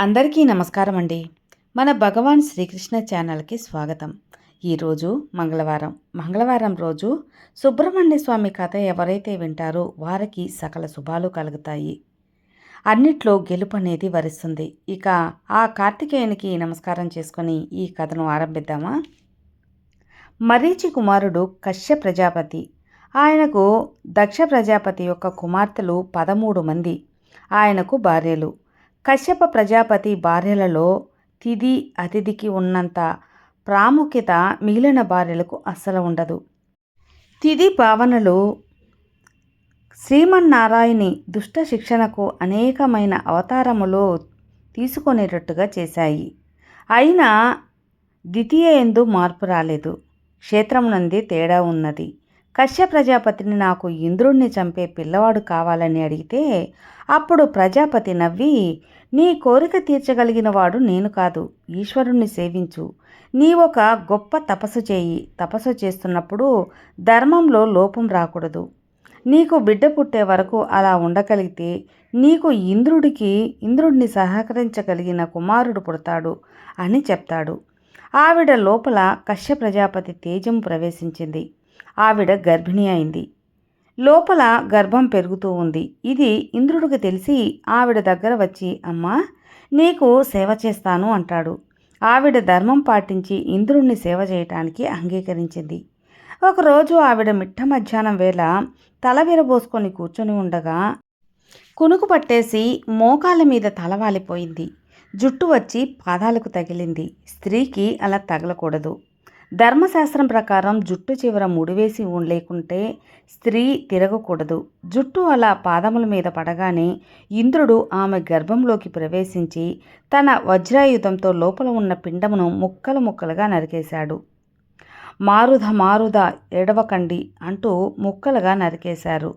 అందరికీ నమస్కారం అండి. మన భగవాన్ శ్రీకృష్ణ ఛానల్కి స్వాగతం. ఈరోజు మంగళవారం. మంగళవారం రోజు సుబ్రహ్మణ్య స్వామి కథ ఎవరైతే వింటారో వారికి సకల శుభాలు కలుగుతాయి. అన్నిట్లో గెలుపు అనేది వరిస్తుంది. ఇక ఆ కార్తికేయునికి నమస్కారం చేసుకొని ఈ కథను ఆరంభిద్దామా? మరీచి కుమారుడు కశ్య ప్రజాపతి. ఆయనకు దక్ష ప్రజాపతి యొక్క కుమార్తెలు పదమూడు మంది. ఆయనకు భార్యలు. కశ్యప ప్రజాపతి భార్యలలో తిది అతిథికి ఉన్నంత ప్రాముఖ్యత మిగిలిన భార్యలకు అస్సలు ఉండదు. తిది భావనలు శ్రీమన్నారాయణి దుష్ట శిక్షణకు అనేకమైన అవతారములు తీసుకునేటట్టుగా చేశాయి. అయినా ద్వితీయ ఎందు మార్పు రాలేదు. క్షేత్రమునంది తేడా ఉన్నది. కశ్య ప్రజాపతిని నాకు ఇంద్రుణ్ణి చంపే పిల్లవాడు కావాలని అడిగితే అప్పుడు ప్రజాపతి నవ్వి నీ కోరిక తీర్చగలిగిన వాడు నేను కాదు. ఈశ్వరుణ్ణి సేవించు. నీ ఒక గొప్ప తపస్సు చేయి. తపస్సు చేస్తున్నప్పుడు ధర్మంలో లోపం రాకూడదు. నీకు బిడ్డ పుట్టే వరకు అలా ఉండగలిగితే నీకు ఇంద్రుడికి ఇంద్రుడిని సహకరించగలిగిన కుమారుడు పుడతాడు అని చెప్తాడు. ఆవిడ లోపల కశ్య ప్రజాపతి తేజం ప్రవేశించింది. ఆవిడ గర్భిణి అయింది. లోపల గర్భం పెరుగుతూ ఉంది. ఇది ఇంద్రుడికి తెలిసి ఆవిడ దగ్గర వచ్చి అమ్మా నీకు సేవ చేస్తాను అంటాడు. ఆవిడ ధర్మం పాటించి ఇంద్రుణ్ణి సేవ చేయటానికి అంగీకరించింది. ఒకరోజు ఆవిడ మిట్ట మధ్యాహ్నం వేళ తల విరబోసుకొని కూర్చొని ఉండగా కునుకు పట్టేసి మోకాల మీద తలవాలిపోయింది జుట్టు వచ్చి పాదాలకు తగిలింది. స్త్రీకి అలా తగలకూడదు. ధర్మశాస్త్రం ప్రకారం జుట్టు చివర ముడివేసి లేకుంటే స్త్రీ తిరగకూడదు. జుట్టు అలా పాదముల మీద పడగానే ఇంద్రుడు ఆమె గర్భంలోకి ప్రవేశించి తన వజ్రాయుధంతో లోపల ఉన్న పిండమును ముక్కలు ముక్కలుగా నరికేశాడు. మారుధ మారుధ ఎడవకండి అంటూ ముక్కలుగా నరికేశారు.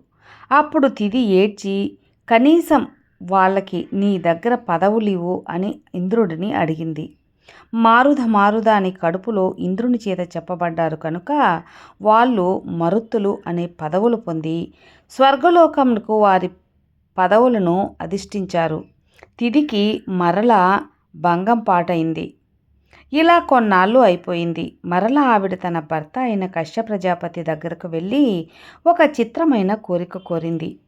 అప్పుడు తిది ఏడ్చి కనీసం వాళ్ళకి నీ దగ్గర పదవులివు అని ఇంద్రుడిని అడిగింది. మారుధ మారుధ అని కడుపులో ఇంద్రుని చేత చెప్పబడ్డారు కనుక వాళ్ళు మరుత్తులు అనే పదవులు పొంది స్వర్గలోకములకు వారి పదవులను అధిష్ఠించారు. తిదికి మరల భంగం పాటైంది. ఇలా కొన్నాళ్ళు అయిపోయింది. మరల ఆవిడ తన భర్త అయిన కశ్య ప్రజాపతి దగ్గరకు వెళ్ళి ఒక చిత్రమైన కోరిక కోరింది.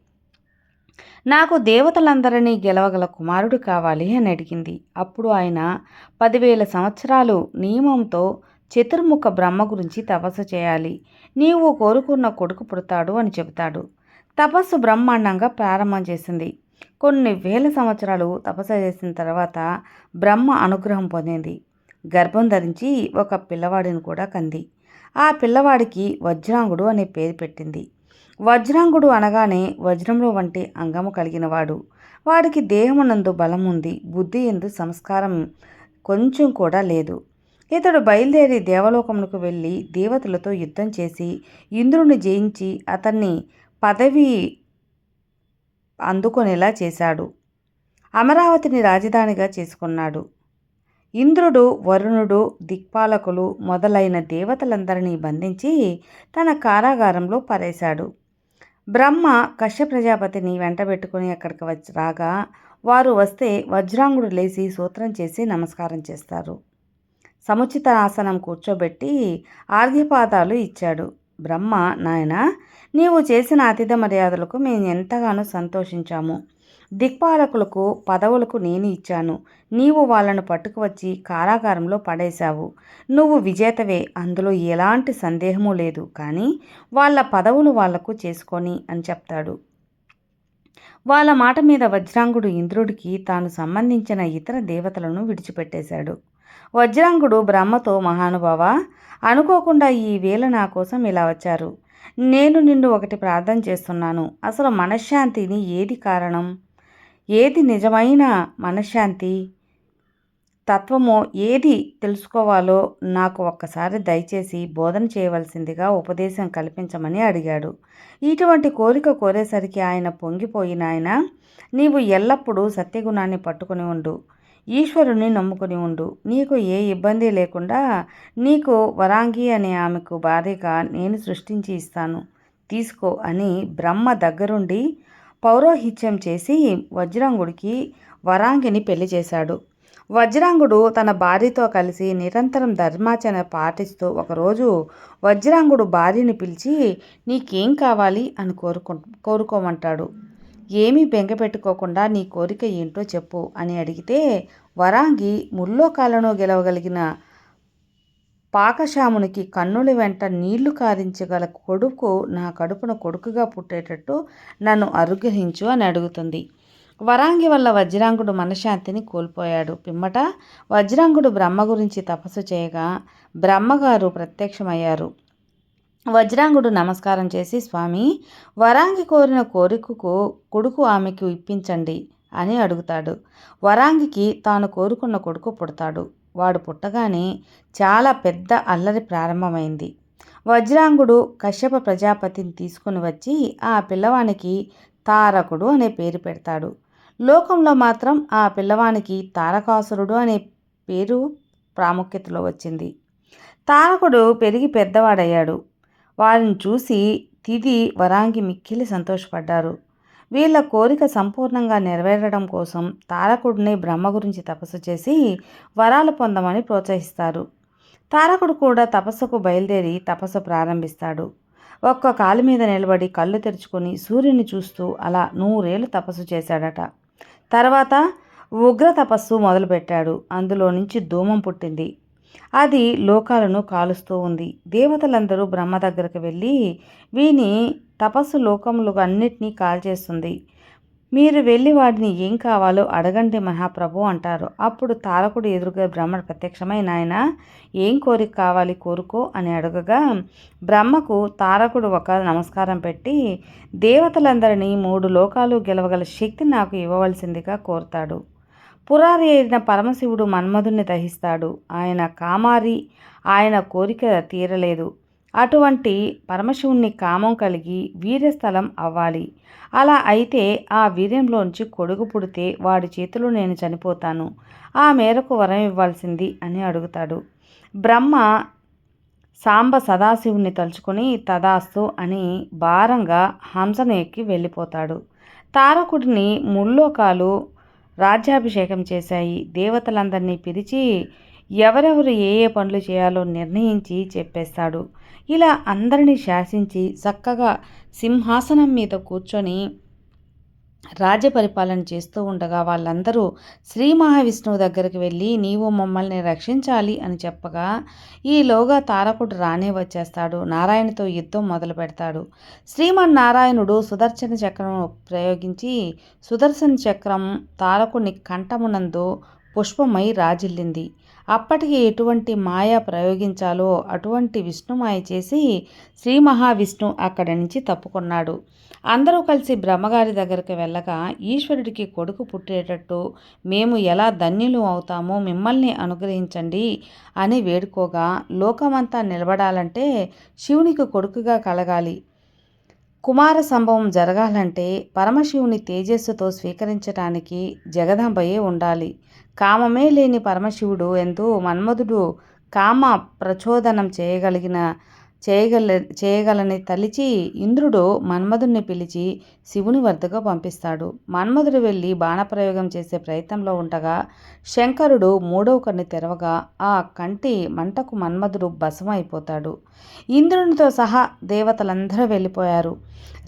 నాకు దేవతలందరినీ గెలవగల కుమారుడు కావాలి అని అడిగింది. అప్పుడు ఆయన పదివేల సంవత్సరాలు నియమంతో చతుర్ముఖ బ్రహ్మ గురించి తపస్సు చేయాలి. నీవు కోరుకున్న కొడుకు పుడతాడు అని చెబుతాడు. తపస్సు బ్రహ్మాండంగా ప్రారంభం చేసింది. కొన్ని వేల సంవత్సరాలు తపస్సు చేసిన తర్వాత బ్రహ్మ అనుగ్రహం పొందింది. గర్భం ధరించి ఒక పిల్లవాడిని కూడా కంది. ఆ పిల్లవాడికి వజ్రాంగుడు అనే పేరు పెట్టింది. వజ్రాంగుడు అనగానే వజ్రంలో వంటి అంగము కలిగినవాడు. వాడికి దేహమునందు బలం ఉంది బుద్ధి ఎందు సంస్కారం కొంచెం కూడా లేదు. ఇతడు బయలుదేరి దేవలోకమునకు వెళ్ళి దేవతలతో యుద్ధం చేసి ఇంద్రుని జయించి అతన్ని పదవి అందుకునేలా చేశాడు. అమరావతిని రాజధానిగా చేసుకున్నాడు. ఇంద్రుడు వరుణుడు దిక్పాలకులు మొదలైన దేవతలందరినీ బంధించి తన కారాగారంలో పరేశాడు. బ్రహ్మ కశ్య ప్రజాపతిని వెంటబెట్టుకుని అక్కడికి వచ్చి రాగా వారు వస్తే వజ్రాంగుడు లేచి సూత్రం చేసి నమస్కారం చేస్తారు. సముచిత ఆసనం కూర్చోబెట్టి ఆర్ఘ్యపాదాలు ఇచ్చాడు. బ్రహ్మ నాయన నీవు చేసిన అతిథ మర్యాదలకు మేము ఎంతగానో సంతోషించాము. దిక్పాలకులకు పదవులకు నేను ఇచ్చాను. నీవు వాళ్ళను పట్టుకువచ్చి కారాగారంలో పడేశావు. నువ్వు విజేతవే. అందులో ఎలాంటి సందేహము లేదు. కానీ వాళ్ళ పదవులు వాళ్ళకు చేసుకొని అని చెప్తాడు. వాళ్ళ మాట మీద వజ్రాంగుడు ఇంద్రుడికి తాను సంబంధించిన ఇతర దేవతలను విడిచిపెట్టేశాడు. వజ్రాంగుడు బ్రహ్మతో మహానుభావ అనుకోకుండా ఈ వేళ నా కోసం ఇలా వచ్చారు. నేను నిన్ను ఒకటి ప్రార్థన చేస్తున్నాను. అసలు మనశ్శాంతిని ఏది కారణం? ఏది నిజమైన మనశ్శాంతి? తత్వమో ఏది తెలుసుకోవాలో నాకు ఒక్కసారి దయచేసి బోధన చేయవలసిందిగా ఉపదేశం కల్పించమని అడిగాడు. ఇటువంటి కోరిక కోరేసరికి ఆయన పొంగిపోయిన ఆయన నీవు ఎల్లప్పుడూ సత్యగుణాన్ని పట్టుకుని ఉండు ఈశ్వరుని నమ్ముకుని ఉండు. నీకు ఏ ఇబ్బంది లేకుండా నీకు వరాంగి అనే ఆమెకు భార్యగా నేను సృష్టించి ఇస్తాను. తీసుకో అని బ్రహ్మ దగ్గరుండి పౌరోహిత్యం చేసి వజ్రాంగుడికి వరాంగిని పెళ్ళి చేశాడు. వజ్రాంగుడు తన భార్యతో కలిసి నిరంతరం ధర్మాచరణ పాటిస్తూ ఒకరోజు వజ్రాంగుడు భార్యని పిలిచి నీకేం కావాలి? అని కోరుకో కోరుకోమంటాడు. ఏమీ బెంగపెట్టుకోకుండా నీ కోరిక ఏంటో చెప్పు అని అడిగితే వరాంగి ముల్లోకాలను గెలవగలిగిన పాకశామునికి కన్నుల వెంట నీళ్ళు కారించగల కొడుకు నా కడుపున కొడుకుగా పుట్టేటట్టు నన్ను అనుగ్రహించు అని అడుగుతుంది. వరాంగి వల్ల వజ్రాంగుడు మనశ్శాంతిని కోల్పోయాడు. పిమ్మట వజ్రాంగుడు బ్రహ్మ గురించి తపస్సు చేయగా బ్రహ్మగారు ప్రత్యక్షమయ్యారు. వజ్రాంగుడు నమస్కారం చేసి స్వామి వరాంగి కోరిన కోరికకు కొడుకు ఆమెకు ఇప్పించండి అని అడుగుతాడు. వరాంగికి తాను కోరుకున్న కొడుకు పుడతాడు. వాడు పుట్టగానే చాలా పెద్ద అల్లరి ప్రారంభమైంది. వజ్రాంగుడు కశ్యప ప్రజాపతిని తీసుకుని వచ్చి ఆ పిల్లవానికి తారకుడు అనే పేరు పెడతాడు. లోకంలో మాత్రం ఆ పిల్లవానికి తారకాసురుడు అనే పేరు ప్రాముఖ్యతలో వచ్చింది. తారకుడు పెరిగి పెద్దవాడయ్యాడు. వారిని చూసి తిది వరాంగి మిక్కిలి సంతోషపడ్డారు. వీళ్ళ కోరిక సంపూర్ణంగా నెరవేరడం కోసం తారకుడిని బ్రహ్మ గురించి తపస్సు చేసి వరాలు పొందమని ప్రోత్సహిస్తారు. తారకుడు కూడా తపస్సుకు బయలుదేరి తపస్సు ప్రారంభిస్తాడు. ఒక్క కాలు మీద నిలబడి కళ్ళు తెరుచుకొని సూర్యుని చూస్తూ అలా నూరేళ్ళు తపస్సు చేశాడట. తర్వాత ఉగ్ర తపస్సు మొదలుపెట్టాడు. అందులో నుంచి ధూమం పుట్టింది. అది లోకాలను కాలుస్తూ ఉంది. దేవతలందరూ బ్రహ్మ దగ్గరకు వెళ్ళి వీని తపస్సు లోకములు అన్నిటినీ కాల్చేస్తుంది. మీరు వెళ్ళి వాడిని ఏం కావాలో అడగండి మహాప్రభు అంటారు. అప్పుడు తారకుడు ఎదురుగా బ్రహ్మ ప్రత్యక్షమై నాయన ఏం కోరిక కావాలి కోరుకో అని అడగగా బ్రహ్మకు తారకుడు ఒక నమస్కారం పెట్టి దేవతలందరినీ మూడు లోకాలు గెలవగల శక్తి నాకు ఇవ్వవలసిందిగా కోరుతాడు. పురారి అయిన పరమశివుడు మన్మధుని దహిస్తాడు. ఆయన కామారి ఆయన కోరిక తీరలేదు. అటువంటి పరమశివుణ్ణి కామం కలిగి వీర్యస్థలం అవ్వాలి. అలా అయితే ఆ వీర్యంలోంచి కొడుకు పుడితే వాడి చేతిలో నేను చనిపోతాను. ఆ మేరకు వరం ఇవ్వాల్సింది అని అడుగుతాడు. బ్రహ్మ సాంబ సదాశివుని తలుచుకొని తదాస్తు అని భారంగా హంసను ఎక్కి వెళ్ళిపోతాడు. తారకుడిని ముల్లోకాలు రాజ్యాభిషేకం చేశాయి. దేవతలందరినీ పిలిచి ఎవరెవరు ఏ ఏ పనులు చేయాలో నిర్ణయించి చెప్పేస్తాడు. ఇలా అందరినీ శాసించి చక్కగా సింహాసనం మీద కూర్చొని రాజ్య పరిపాలన చేస్తూ ఉండగా వాళ్ళందరూ శ్రీ మహావిష్ణువు దగ్గరికి వెళ్ళి నీవు మమ్మల్ని రక్షించాలి అని చెప్పగా ఈలోగా తారకుడు రానే వచ్చేస్తాడు నారాయణతో యుద్ధం మొదలు పెడతాడు. శ్రీమన్నారాయణుడు సుదర్శన చక్రం ప్రయోగించి సుదర్శన చక్రం తారకుని కంఠమునందు పుష్పమై రాజిల్లింది. అప్పటికి ఎటువంటి మాయ ప్రయోగించాలో అటువంటి విష్ణుమాయ చేసి శ్రీ మహావిష్ణు అక్కడి నుంచి తప్పుకున్నాడు. అందరూ కలిసి బ్రహ్మగారి దగ్గరికి వెళ్ళగా ఈశ్వరుడికి కొడుకు పుట్టేటట్టు మేము ఎలా ధన్యులు అవుతామో మిమ్మల్ని అనుగ్రహించండి అని వేడుకోగా లోకమంతా నిలబడాలంటే శివునికి కొడుకుగా కలగాలి. కుమార సంభవం జరగాలంటే పరమశివుని తేజస్సుతో స్వీకరించడానికి జగదంబయే ఉండాలి. కామమే లేని పరమశివుడు ఎంతో మన్మధుడు. కామ ప్రచోదనం చేయగలిగిన చేయగల చేయగలని తలిచి ఇంద్రుడు మన్మధుణ్ణి పిలిచి శివుని వద్దకు పంపిస్తాడు. మన్మధుడు వెళ్ళి బాణప్రయోగం చేసే ప్రయత్నంలో ఉండగా శంకరుడు మూడవ కన్ను తెరవగా ఆ కంటి మంటకు మన్మధుడు అయిపోతాడు ఇంద్రునితో సహా దేవతలందరూ వెళ్ళిపోయారు.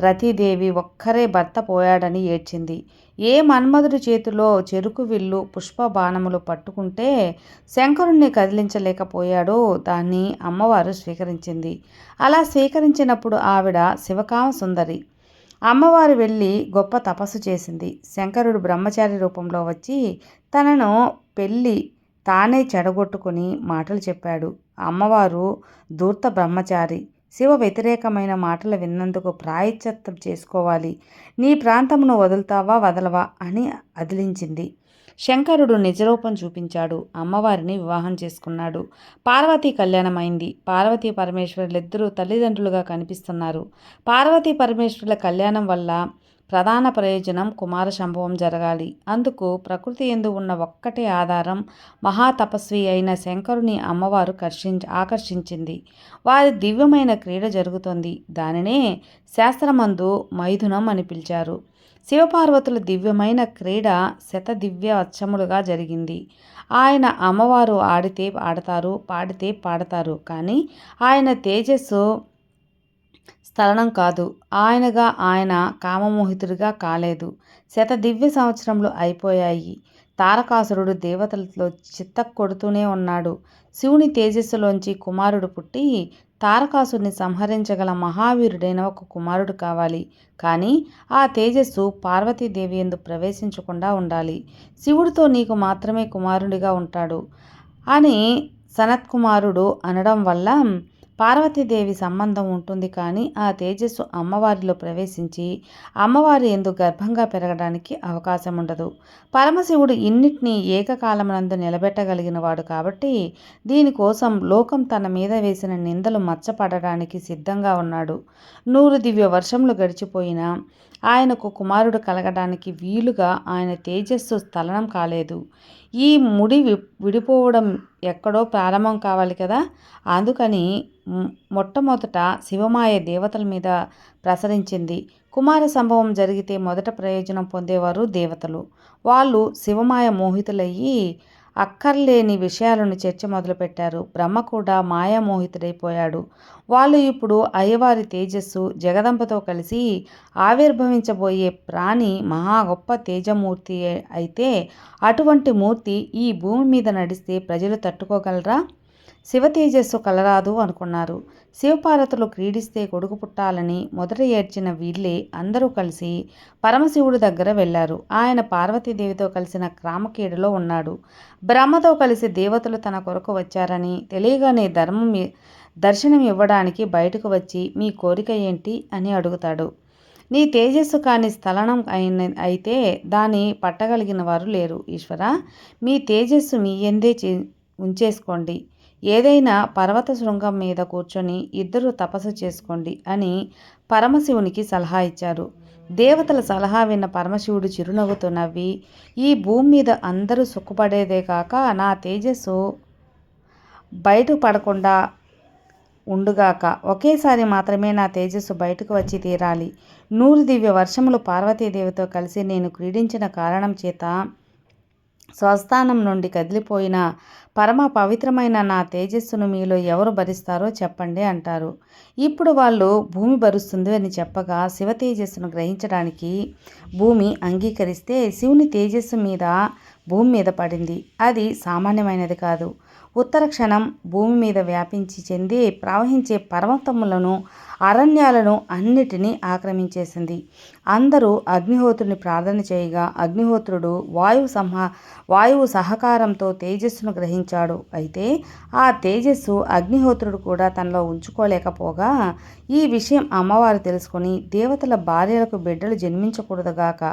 రతీదేవి ఒక్కరే భర్త పోయాడని ఏడ్చింది. ఏ మన్మధుడి చేతిలో చెరుకు విల్లు పుష్ప బాణములు పట్టుకుంటే శంకరుణ్ణి కదిలించలేకపోయాడో దాన్ని అమ్మవారు స్వీకరించింది. అలా స్వీకరించినప్పుడు ఆవిడ శివకామ సుందరి అమ్మవారు వెళ్ళి గొప్ప తపస్సు చేసింది. శంకరుడు బ్రహ్మచారి రూపంలో వచ్చి తనను పెళ్ళి తానే చెడగొట్టుకుని మాటలు చెప్పాడు. అమ్మవారు దూర్త బ్రహ్మచారి. శివ వ్యతిరేకమైన మాటలు విన్నందుకు ప్రాయశ్చిత్తం చేసుకోవాలి. నీ ప్రాంతమును వదులుతావా వదలవా అని అదిలించింది. శంకరుడు నిజరూపం చూపించాడు. అమ్మవారిని వివాహం చేసుకున్నాడు. పార్వతీ కళ్యాణమైంది. పార్వతీ పరమేశ్వరులిద్దరూ తల్లిదండ్రులుగా కనిపిస్తున్నారు. పార్వతీ పరమేశ్వరుల కళ్యాణం వల్ల ప్రధాన ప్రయోజనం కుమార సంభవం జరగాలి. అందుకు ప్రకృతి ఎందు ఉన్న ఒక్కటే ఆధారం మహాతపస్వి అయిన శంకరుని అమ్మవారు కర్షించి ఆకర్షించింది. వారి దివ్యమైన క్రీడ జరుగుతోంది. దానినే శాస్త్రమందు మైథునం అని పిలిచారు. శివపార్వతుల దివ్యమైన క్రీడ శత దివ్య అచ్చములుగా జరిగింది. ఆయన అమ్మవారు ఆడితే ఆడతారు పాడితే పాడతారు. కానీ ఆయన తేజస్సు చలనం కాదు. ఆయనగా ఆయన కామమోహితుడిగా కాలేదు. శత దివ్య సంవత్సరంలో అయిపోయాయి. తారకాసురుడు దేవతలతో చిత్త కొడుతూనే ఉన్నాడు. శివుని తేజస్సులోంచి కుమారుడు పుట్టి తారకాసుని సంహరించగల మహావీరుడైన ఒక కుమారుడు కావాలి. కానీ ఆ తేజస్సు పార్వతీదేవి ఎందు ప్రవేశించకుండా ఉండాలి. శివుడితో నీకు మాత్రమే కుమారుడిగా ఉంటాడు. అని సనత్కుమారుడు అనడం వల్ల పార్వతీదేవి సంబంధం ఉంటుంది కానీ ఆ తేజస్సు అమ్మవారిలో ప్రవేశించి అమ్మవారి ఎందు గర్భంగా పెరగడానికి అవకాశం ఉండదు. పరమశివుడు ఇన్నిటినీ ఏకకాలమునందు నిలబెట్టగలిగిన వాడు కాబట్టి దీనికోసం లోకం తన మీద వేసిన నిందలు మచ్చపడడానికి సిద్ధంగా ఉన్నాడు. నూరు దివ్య వర్షములు గడిచిపోయినా ఆయనకు కుమారుడు కలగడానికి వీలుగా ఆయన తేజస్సు స్థలనం కాలేదు. ఈ ముడి విడిపోవడం ఎక్కడో ప్రారంభం కావాలి కదా? అందుకని మొట్టమొదట శివమాయ దేవతల మీద ప్రసరించింది. కుమార సంభవం జరిగితే మొదట ప్రయోజనం పొందేవారు దేవతలు. వాళ్ళు శివమాయ మోహితులయ్యి అక్కర్లేని విషయాలను చర్చ మొదలుపెట్టారు. బ్రహ్మ కూడా మాయామోహితుడైపోయాడు. వాళ్ళు ఇప్పుడు అయ్యవారి తేజస్సు జగదంబతో కలిసి ఆవిర్భవించబోయే ప్రాణి మహా గొప్ప తేజమూర్తి అయితే అటువంటి మూర్తి ఈ భూమి మీద నడిస్తే ప్రజలు తట్టుకోగలరా? శివ తేజస్సు కలరాదు అనుకున్నారు. శివపార్వతులు క్రీడిస్తే కొడుకు పుట్టాలని మొదట ఏడ్చిన వీళ్ళే అందరూ కలిసి పరమశివుడి దగ్గర వెళ్ళారు. ఆయన పార్వతీదేవితో కలిసిన క్రామకేడులో ఉన్నాడు. బ్రహ్మతో కలిసి దేవతలు తన కొరకు వచ్చారని తెలియగానే ధర్మం దర్శనం ఇవ్వడానికి బయటకు వచ్చి మీ కోరిక ఏంటి? అని అడుగుతాడు. నీ తేజస్సు కాని స్థలనం అయిన అయితే దాన్ని పట్టగలిగిన వారు లేరు. ఈశ్వర మీ తేజస్సు మీ ఎందే ఉంచేసుకోండి. ఏదైనా పర్వత శృంగం మీద కూర్చొని ఇద్దరు తపస్సు చేసుకోండి అని పరమశివునికి సలహా ఇచ్చారు. దేవతల సలహా విన్న పరమశివుడు చిరునవ్వుతో నవ్వి ఈ భూమి మీద అందరూ సుఖపడేదే కాక నా తేజస్సు బయట పడకుండా ఉండుగాక. ఒకేసారి మాత్రమే నా తేజస్సు బయటకు వచ్చి తీరాలి. నూరు దివ్య వర్షములు పార్వతీదేవితో కలిసి నేను క్రీడించిన కారణం చేత స్వస్థానం నుండి కదిలిపోయిన పరమ పవిత్రమైన నా తేజస్సును మీలో ఎవరు భరిస్తారో చెప్పండి అంటారు. ఇప్పుడు వాళ్ళు భూమి భరుస్తుంది అని చెప్పగా శివ తేజస్సును గ్రహించడానికి భూమి అంగీకరిస్తే శివుని తేజస్సు మీద భూమి మీద పడింది. అది సామాన్యమైనది కాదు. ఉత్తర క్షణం భూమి మీద వ్యాపించి చెంది ప్రవహించే పర్వతములను అరణ్యాలను అన్నిటినీ ఆక్రమించేసింది. అందరూ అగ్నిహోత్రుని ప్రార్థన చేయగా అగ్నిహోత్రుడు వాయువు సంహ వాయువు సహకారంతో తేజస్సును గ్రహించాడు. అయితే ఆ తేజస్సు అగ్నిహోత్రుడు కూడా తనలో ఉంచుకోలేకపోగా ఈ విషయం అమ్మవారు తెలుసుకొని దేవతల భార్యలకు బిడ్డలు జన్మించకూడదుగాక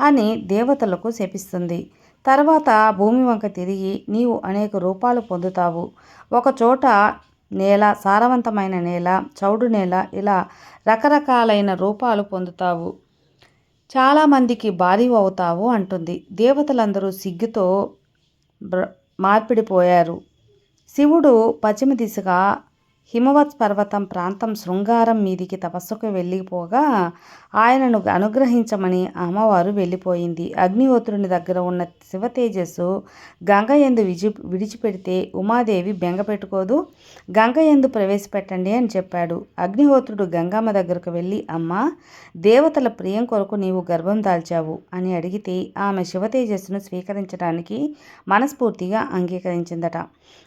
అని దేవతలకు శపిస్తుంది. తర్వాత భూమి వంక తిరిగి నీవు అనేక రూపాలు పొందుతావు. ఒకచోట నేల సారవంతమైన నేల చౌడు నేల ఇలా రకరకాలైన రూపాలు పొందుతావు. చాలామందికి భారీ అవుతావు అంటుంది. దేవతలందరూ సిగ్గుతో మార్పిడిపోయారు. శివుడు పశ్చిమ దిశగా హిమవత్ పర్వతం ప్రాంతం శృంగారం మీదికి తపస్సుకు వెళ్ళిపోగా ఆయనను అనుగ్రహించమని అమ్మవారు వెళ్ళిపోయింది. అగ్నిహోత్రుని దగ్గర ఉన్న శివ తేజస్సు గంగ ఎందు విజి విడిచిపెడితే ఉమాదేవి బెంగ పెట్టుకోదు గంగ ఎందు ప్రవేశపెట్టండి అని చెప్పాడు. అగ్నిహోత్రుడు గంగమ్మ దగ్గరకు వెళ్ళి అమ్మ దేవతల ప్రియం కొరకు నీవు గర్భం దాల్చావు అని అడిగితే ఆమె శివ తేజస్సును స్వీకరించడానికి మనస్ఫూర్తిగా అంగీకరించిందట.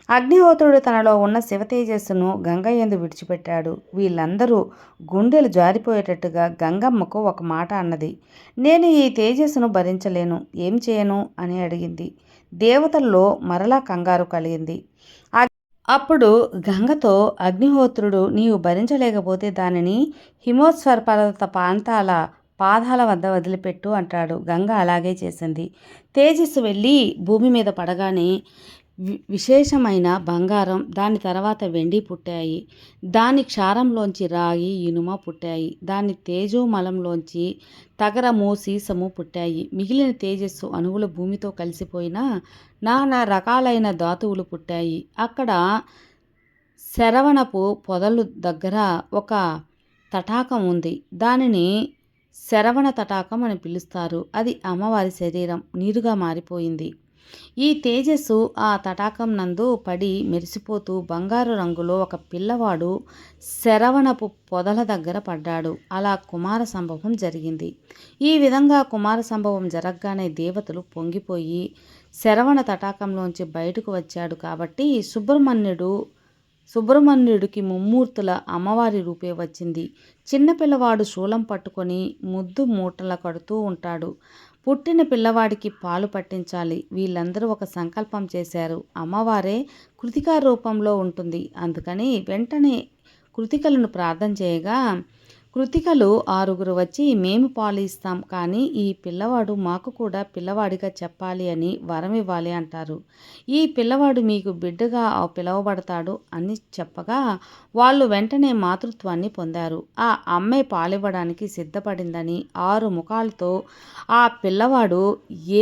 అగ్నిహోత్రుడు తనలో ఉన్న శివ తేజస్సును ఎందు విడిచిపెట్టాడు. వీళ్ళందరూ గుండెలు జారిపోయేటట్టుగా గంగమ్మ గంగమ్మకు ఒక మాట అన్నది. నేను ఈ తేజస్సును భరించలేను. ఏం చేయను? అని అడిగింది. దేవతల్లో మరలా కంగారు కలిగింది. అప్పుడు గంగతో అగ్నిహోత్రుడు నీవు భరించలేకపోతే దానిని హిమోత్సర పర్వత ప్రాంతాల పాదాల వద్ద వదిలిపెట్టు అంటాడు. గంగ అలాగే చేసింది. తేజస్సు వెళ్ళి భూమి మీద పడగానే విశేషమైన బంగారం దాని తర్వాత వెండి పుట్టాయి. దాని క్షారంలోంచి రాగి ఇనుమ పుట్టాయి. దాని తేజోమలంలోంచి తగరము సీసము పుట్టాయి. మిగిలిన తేజస్సు అణువుల భూమితో కలిసిపోయిన నానా రకాలైన ధాతువులు పుట్టాయి. అక్కడ శరవణపు పొదలు దగ్గర ఒక తటాకం ఉంది. దానిని శరవణ తటాకం అని పిలుస్తారు. అది అమ్మవారి శరీరం. నీరుగా మారిపోయింది. ఈ తేజస్సు ఆ తటాకం నందు పడి మెరిసిపోతూ బంగారు రంగులో ఒక పిల్లవాడు శరవణపు పొదల దగ్గర పడ్డాడు. అలా కుమార సంభవం జరిగింది. ఈ విధంగా కుమార సంభవం జరగగానే దేవతలు పొంగిపోయి శరవణ తటాకంలోంచి బయటకు వచ్చాడు కాబట్టి సుబ్రహ్మణ్యుడు సుబ్రహ్మణ్యుడికి ముమ్మూర్తుల అమ్మవారి రూపే వచ్చింది. చిన్నపిల్లవాడు శూలం పట్టుకొని ముద్దు మూటల కడుతూ ఉంటాడు. పుట్టిన పిల్లవాడికి పాలు పట్టించాలి. వీళ్ళందరూ ఒక సంకల్పం చేశారు. అమ్మవారే కృతికా రూపంలో ఉంటుంది. అందుకని వెంటనే కృతికలను ప్రార్థన చేయగా కృతికలు ఆరుగురు వచ్చి మేము పాలు ఇస్తాం కానీ ఈ పిల్లవాడు మాకు కూడా పిల్లవాడిగా చెప్పాలి అని వరం ఇవ్వాలి అంటారు. ఈ పిల్లవాడు మీకు బిడ్డగా పిలవబడతాడు అని చెప్పగా వాళ్ళు వెంటనే మాతృత్వాన్ని పొందారు. ఆ అమ్మాయి పాలివ్వడానికి సిద్ధపడిందని ఆరు ముఖాలతో ఆ పిల్లవాడు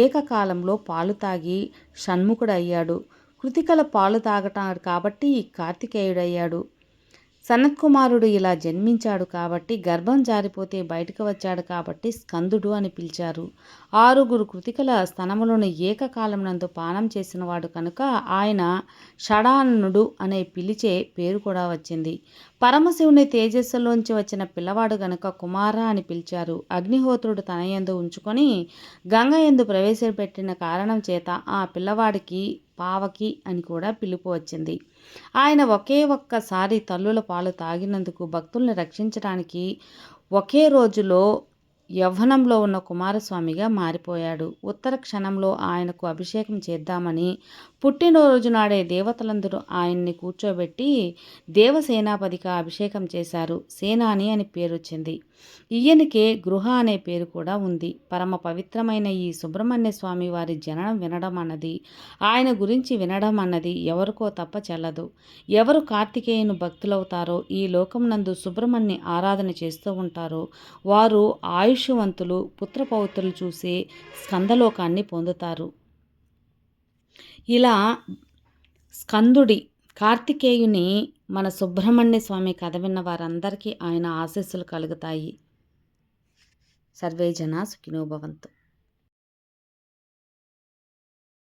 ఏకకాలంలో పాలు తాగి షణ్ముఖుడయ్యాడు. కృతికల పాలు తాగటాడు కాబట్టి కార్తికేయుడయ్యాడు. సనత్కుమారుడు ఇలా జన్మించాడు కాబట్టి గర్భం జారిపోతే బయటకు వచ్చాడు కాబట్టి స్కందుడు అని పిలిచారు. ఆరుగురు కృతికల స్థనములను ఏకకాలమునందు పానం చేసినవాడు కనుక ఆయన షడాననుడు అనే పిలిచే పేరు కూడా వచ్చింది. పరమశివుని తేజస్సులోంచి వచ్చిన పిల్లవాడు గనుక కుమార అని పిలిచారు. అగ్నిహోత్రుడు తనయందు ఉంచుకొని గంగ ఎందు ప్రవేశపెట్టిన కారణం చేత ఆ పిల్లవాడికి పావకి అని కూడా పిలుపు వచ్చింది. ఆయన ఒకే ఒక్కసారి తల్లుల పాలు తాగినందుకు భక్తుల్ని రక్షించడానికి ఒకే రోజులో యవ్వనంలో ఉన్న కుమారస్వామిగా మారిపోయాడు. ఉత్తర క్షణంలో ఆయనకు అభిషేకం చేద్దామని పుట్టినరోజు నాడే దేవతలందరూ ఆయన్ని కూర్చోబెట్టి దేవసేనాపతిగా అభిషేకం చేశారు. సేనాని అని పేరు వచ్చింది ఈయనకే గృహ అనే పేరు కూడా ఉంది. పరమ పవిత్రమైన ఈ సుబ్రహ్మణ్య స్వామి వారి జననం వినడం అన్నది ఆయన గురించి వినడం అన్నది ఎవరికో తప్ప చెల్లదు. ఎవరు కార్తికేయుని భక్తులవుతారో ఈ లోకం నందు సుబ్రహ్మణ్య ఆరాధన చేస్తూ ఉంటారో వారు ఆయుష్వంతులు పుత్రపౌత్రులు చూసే స్కందలోకాన్ని పొందుతారు. ఇలా స్కందుడి కార్తికేయుని మన సుబ్రహ్మణ్య స్వామి కథ విన్న వారందరికీ ఆయన ఆశీస్సులు కలుగుతాయి. సర్వేజనా సుఖినోభవంతు